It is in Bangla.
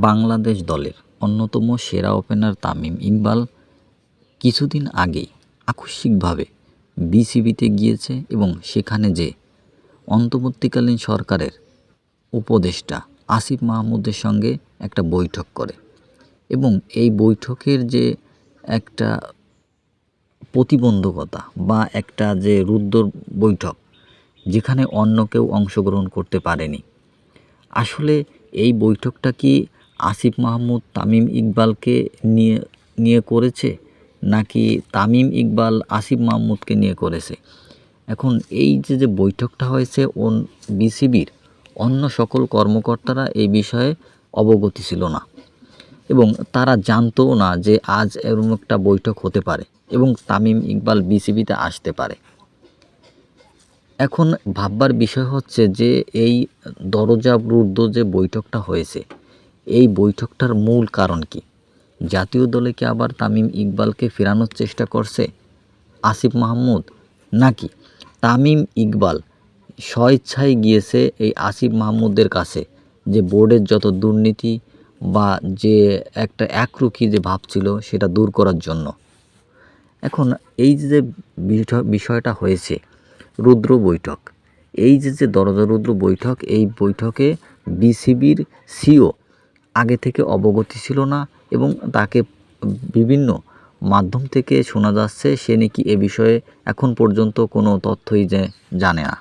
বাংলাদেশ দলের অন্যতম সেরা ওপেনার তামিম ইকবাল কিছুদিন আগেই আকস্মিকভাবে বিসিবিতে গিয়েছে এবং সেখানে যে অন্তর্বর্তীকালীন সরকারের উপদেষ্টা আসিফ মাহমুদের সঙ্গে একটা বৈঠক করে এবং এই বৈঠকের যে একটা প্রতিবন্ধকতা বা একটা যে রুদ্র বৈঠক, যেখানে অন্য কেউ অংশগ্রহণ করতে পারেনি। আসলে এই বৈঠকটা কি আসিফ মাহমুদ তামিম ইকবালকে নিয়ে নিয়ে করেছে নাকি তামিম ইকবাল আসিফ মাহমুদকে নিয়ে করেছে? এখন এই যে যে বৈঠকটা হয়েছে ওন, বিসিবির, অন্য সকল কর্মকর্তারা এই বিষয়ে অবগতি ছিল না। এবং তারা জানতও না যে আজ এরকম একটা বৈঠক হতে পারে এবং তামিম ইকবাল বিসিবিতে আসতে পারে। এখন ভাববার বিষয় হচ্ছে যে, এই দরজা রুদ্ধ যে বৈঠকটা হয়েছে এই বৈঠকটার মূল কারণ কি? জাতীয় দলে কি আবার তামিম ইকবালকে ফেরানোর চেষ্টা করছে আসিফ মাহমুদ? নাকি তামিম ইকবাল স্বইচ্ছায় গিয়েছে এই আসিফ মাহমুদের কাছে যে বোর্ডের যত দুর্নীতি বা যে একটা একরুখি যে ভাব ছিল সেটা দূর করার জন্য? এখন এই যে বিষয়- বিষয়টা হয়েছে রুদ্র বৈঠক, এই যে যে দরজা রুদ্র বৈঠক, এই বৈঠকে বিসিবির সিও আগে থেকে অবগতি ছিল না এবং তাকে বিভিন্ন মাধ্যম থেকে শোনা যাচ্ছে, সে নাকি এ বিষয়ে এখন পর্যন্ত কোনো তথ্যই যে জানে না।